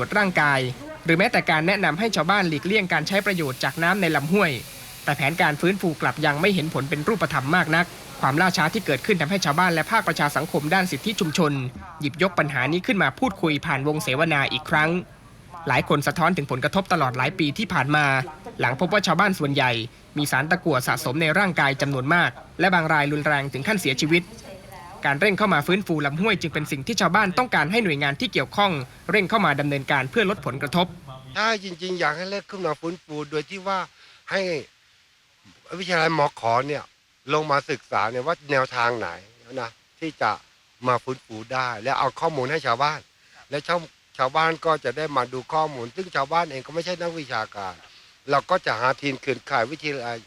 ตรวจร่างกาย หรือแม้แต่การแนะนำให้ชาวบ้านหลีกเลี่ยงการใช้ประโยชน์จากน้ำในลำห้วย แต่แผนการฟื้นฟูกลับยังไม่เห็นผลเป็นรูปธรรมมากนัก ความล่าช้าที่เกิดขึ้นทำให้ชาวบ้านและภาคประชาสังคมด้านสิทธิชุมชน หยิบยกปัญหานี้ขึ้นมาพูดคุยผ่านวงเสวนาอีกครั้ง หลายคนสะท้อนถึงผลกระทบตลอดหลายปีที่ผ่านมา หลังพบว่าชาวบ้านส่วนใหญ่ มีสารตะกั่วสะสมในร่างกายจำนวนมาก และบางรายรุนแรงถึงขั้นเสียชีวิต การเร่งเข้ามาฟื้นฟูลำห้วยจึงเป็นสิ่งที่ชาวบ้านต้องการให้หน่วยงานที่เกี่ยวข้อง เร่งเข้ามาดำเนินการเพื่อลดผลกระทบ ถ้าจริง ๆ อยากให้เลิกขึ้นมาฟื้นฟูโดยที่ว่าให้วิทยาลัยหมอขอเนี่ยลงมาศึกษาเนี่ยว่าแนวทางไหนนะที่จะมาฟื้นฟูได้ และเอาข้อมูลให้ชาวบ้าน และชาวชาวบ้านก็จะได้มาดูข้อมูล ซึ่งชาวบ้านเองก็ไม่ใช่นักวิชาการ เราก็จะหาทีมคืนข่ายวิทยาลัย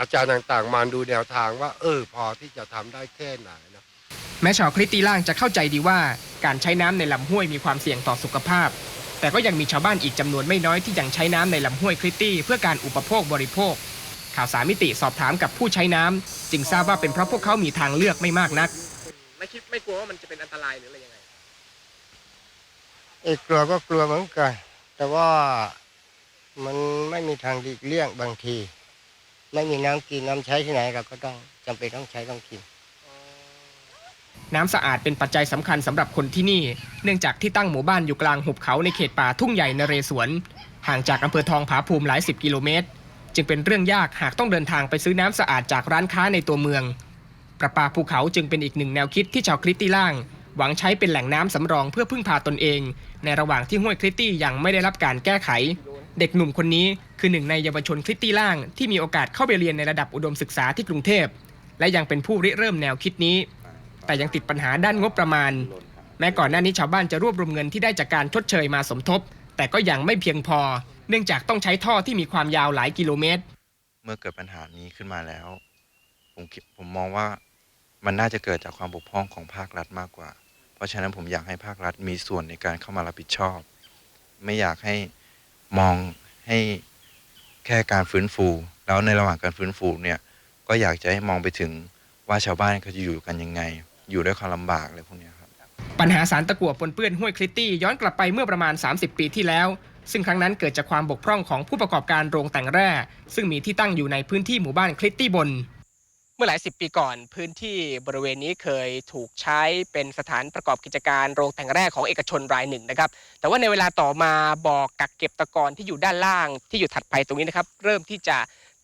อาจารย์ต่างๆ มาดูแนวทางว่า เออพอที่จะทำได้แค่ไหนนะ แม้ชาวคริสตีล่างจะเข้าใจดีว่าการใช้น้ำในลำห้วยมีความเสี่ยงต่อสุขภาพ แต่ก็ยังมีชาวบ้านอีกจำนวนไม่น้อยที่ยังใช้น้ำในลำห้วยคริสตี้ เพื่อการอุปโภคบริโภค ข่าวสามิติสอบถามกับผู้ใช้น้ำจึงทราบว่าเป็นเพราะพวกเขามีทางเลือกไม่มากนัก ไม่คิดไม่กลัวว่ามันจะเป็นอันตรายหรืออะไรยังไงเอกกลัวก็กลัวเหมือนกัน แต่ว่ามันไม่มีทางหลีกเลี่ยงบางที ไม่มีน้ำกินน้ำใช้ที่ไหนเราก็ต้องจำเป็นต้องใช้ต้องกิน น้ำสะอาดเป็นปัจจัยสำคัญสำหรับคนที่นี่ เนื่องจากที่ตั้งหมู่บ้านอยู่กลางหุบเขาในเขตป่าทุ่งใหญ่นเรศวร ห่างจากอำเภอทองผาภูมิหลายสิบกิโลเมตร จึงเป็นเรื่องยากหากต้องเดินทางไปซื้อน้ำสะอาดจากร้านค้าในตัวเมือง ประปาภูเขาจึงเป็นอีกหนึ่งแนวคิดที่ชาวคริสตี้ล่าง หวังใช้เป็นแหล่งน้ำสำรองเพื่อพึ่งพาตนเอง ในระหว่างที่ห้วยคริสตี้ยังไม่ได้รับการแก้ไข เด็กหนุ่มคนนี้คือหนึ่งในเยาวชนคริสตี้ล่าง ที่มีโอกาสเข้าไปเรียนในระดับอุดมศึกษาที่กรุงเทพ และยังเป็นผู้ริเริ่มแนวคิดนี้ แต่ยังติดปัญหาด้านงบประมาณ แม้ก่อนหน้านี้ชาวบ้านจะรวบรวมเงินที่ได้จากการชดเชยมาสมทบ แต่ก็ยังไม่เพียงพอ เนื่องจากต้องใช้ท่อที่มีความยาวหลายกิโลเมตร เมื่อเกิดปัญหานี้ขึ้นมาแล้ว ผมคิดผมมองว่ามันน่าจะเกิดจากความบกพร่องของภาครัฐมากกว่า เพราะฉะนั้นผมอยากให้ภาครัฐมีส่วนในการเข้ามารับผิดชอบ ไม่อยากให้มองให้แค่การฟื้นฟู แล้วในระหว่างการฟื้นฟูเนี่ยก็อยากจะให้มองไปถึงว่าชาวบ้านเขาจะอยู่กันยังไง อยู่ด้วยความลำบากอะไรพวกเนี้ยครับ ปัญหาสารตะกั่วปนเปื้อนห้วยคริตตี้ย้อนกลับไปเมื่อประมาณ 30 ปีที่แล้ว ซึ่งครั้งนั้นเกิดจากความบกพร่องของผู้ประกอบการโรงแต่งแร่ ซึ่งมีที่ตั้งอยู่ในพื้นที่หมู่บ้านคริตตี้บน เมื่อหลายสิบปีก่อนพื้นที่บริเวณนี้เคยถูกใช้เป็นสถานประกอบกิจการโรงแต่งแร่ของเอกชนรายหนึ่งนะครับ แต่ว่าในเวลาต่อมาบ่อกักเก็บตะกอนที่อยู่ด้านล่างที่อยู่ถัดไปตรงนี้นะครับ เริ่มที่จะ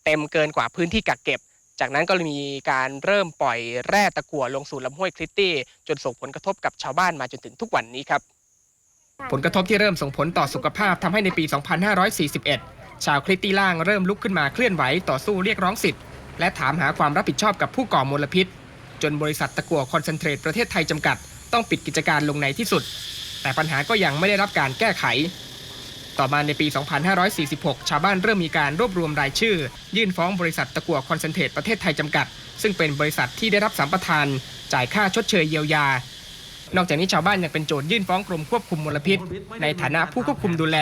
เต็มเกินกว่าพื้นที่กักเก็บ จากนั้นก็มีการเริ่มปล่อยแร่ตะกั่วลงสู่ลำห้วยคริตตี้ จนส่งผลกระทบกับชาวบ้านมาจนถึงทุกวันนี้ครับ ผลกระทบที่เริ่มส่งผลต่อสุขภาพทำให้ในปี 2541 ชาวคริตตี้ล่างเริ่มลุกขึ้นมาเคลื่อนไหวต่อสู้เรียกร้องสิทธิ์ และถามหาความรับผิดชอบกับผู้ก่อมลพิษ จนบริษัทตะกั่วคอนเซนเทรตประเทศไทยจำกัด ต้องปิดกิจการลงในที่สุด แต่ปัญหาก็ยังไม่ได้รับการแก้ไข ต่อมาในปี 2546 ชาวบ้านเริ่มมีการรวบรวมรายชื่อ ยื่นฟ้องบริษัทตะกั่วคอนเซนเทรตประเทศไทยจำกัด ซึ่งเป็นบริษัทที่ได้รับสัมปทาน จ่ายค่าชดเชยเยียวยา นอกจากนี้ชาวบ้านยังเป็นโจทยื่นฟ้องกรมควบคุมมลพิษ ในฐานะผู้ควบคุมดูแล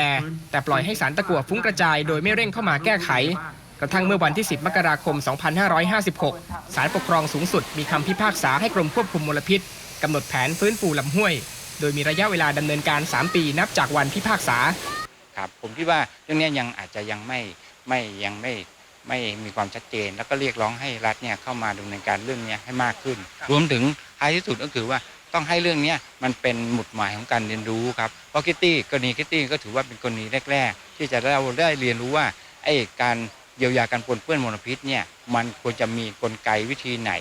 แต่ปล่อยให้สารตะกั่วฟุ้งกระจาย โดยไม่เร่งเข้ามาแก้ไข กระทั่งเมื่อวันที่ 10 มกราคม 2556 ศาลปกครองสูงสุดมีคำพิพากษาให้กรมควบคุมมลพิษกำหนดแผนฟื้นฟูลำห้วย โดยมีระยะเวลาดำเนินการ 3 ปีนับจากวันพิพากษา ครับ ผมคิดว่าเรื่องเนี้ยยังอาจจะยังไม่ไม่ยังไม่ไม่มีความชัดเจน แล้วก็เรียกร้องให้รัฐเนี่ยเข้ามาดำเนินการเรื่องเนี้ยให้มากขึ้น รวมถึงท้ายที่สุดก็คือว่าต้องให้เรื่องเนี้ยมันเป็นหมุดหมายของการเรียนรู้ครับเพราะคิตตี้กรณีคิตตี้ก็ถือว่าเป็นกรณีแรก ๆ ที่จะได้เราได้เรียนรู้ว่าไอ้การเยียวยาการปนเปื้อนมลพิษเนี่ยมันควรจะมีกลไกวิธีไหน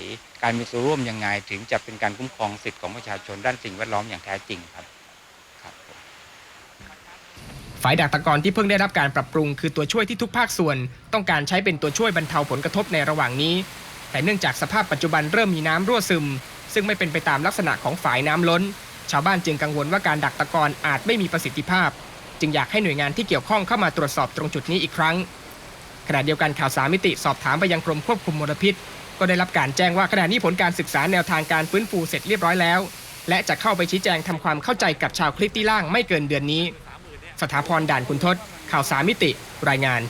การมีส่วนร่วมยังไง ถึงจะเป็นการคุ้มครองสิทธิของประชาชนด้านสิ่งแวดล้อมอย่างแท้จริงครับครับผม ฝ่ายดักตะกอนที่เพิ่งได้รับการปรับปรุงคือตัวช่วยที่ทุกภาคส่วน ต้องการใช้เป็นตัวช่วยบรรเทาผลกระทบในระหว่างนี้ แต่เนื่องจากสภาพปัจจุบันเริ่มมีน้ำรั่วซึม ซึ่งไม่เป็นไปตามลักษณะของฝายน้ำล้น ชาวบ้านจึงกังวลว่าการดักตะกอนอาจไม่มีประสิทธิภาพ จึงอยากให้หน่วยงานที่เกี่ยวข้องเข้ามาตรวจสอบตรงจุดนี้อีกครั้งขณะเดียวกันข่าวสารมิติสอบถามไปยังกรมควบคุมมลพิษ ก็ได้รับการแจ้งว่าขณะนี้ผลการศึกษาแนวทางการฟื้นฟูเสร็จเรียบร้อยแล้ว และจะเข้าไปชี้แจงทำความเข้าใจกับชาวคลิปที่ล่างไม่เกินเดือนนี้ สถาพรด่านคุณทศ ข่าวสามิติ รายงาน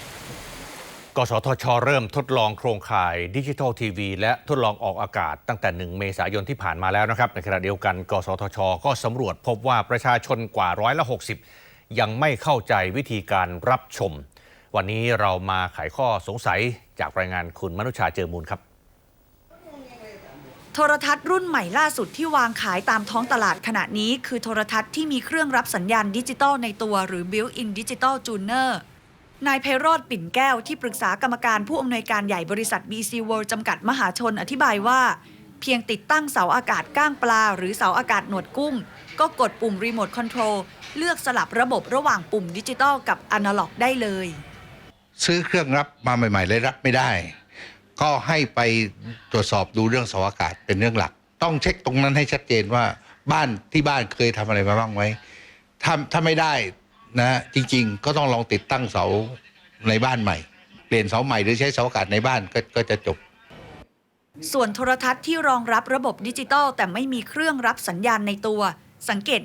กสทช เริ่มทดลองโครงข่ายดิจิทัลทีวีและทดลองออกอากาศตั้งแต่ 1 เมษายนที่ผ่านมาแล้วนะครับ ในขณะเดียวกัน กสทช ก็สำรวจพบว่าประชาชนกว่าร้อยละ60 ยังไม่เข้าใจวิธีการรับชม วันนี้เรามาไขข้อสงสัยจากรายงานคุณมนุชาเจอมูลครับ โทรทัศน์รุ่นใหม่ล่าสุดที่วางขายตามท้องตลาดขณะนี้ คือโทรทัศน์ที่มีเครื่องรับสัญญาณดิจิตอลในตัวหรือ Built-in Digital Tuner นายไพโรธปิ่นแก้วที่ปรึกษากรรมการผู้อำนวยการใหญ่บริษัท BC World จำกัดมหาชนอธิบายว่า เพียงติดตั้งเสาอากาศก้างปลา หรือเสาอากาศหนวดกุ้ง ก็กดปุ่มรีโมทคอนโทรลเลือกสลับระบบระหว่างปุ่มดิจิตอลกับอนาล็อกได้เลย ซื้อเครื่องรับมาใหม่ ๆ เลยรับไม่ได้ ก็ให้ไปตรวจสอบดูเรื่องเสาอากาศเป็นเรื่องหลัก ต้องเช็คตรงนั้นให้ชัดเจนว่าบ้านที่บ้านเคยทำอะไรมาบ้างไหมถ้าถ้าไม่ได้นะจริง ๆ ก็ต้องลองติดตั้งเสาในบ้านใหม่ เปลี่ยนเสาใหม่หรือใช้เสาอากาศในบ้านก็ก็จะจบ ส่วนโทรทัศน์ที่รองรับระบบดิจิตอลแต่ไม่มีเครื่องรับสัญญาณในตัว สังเกต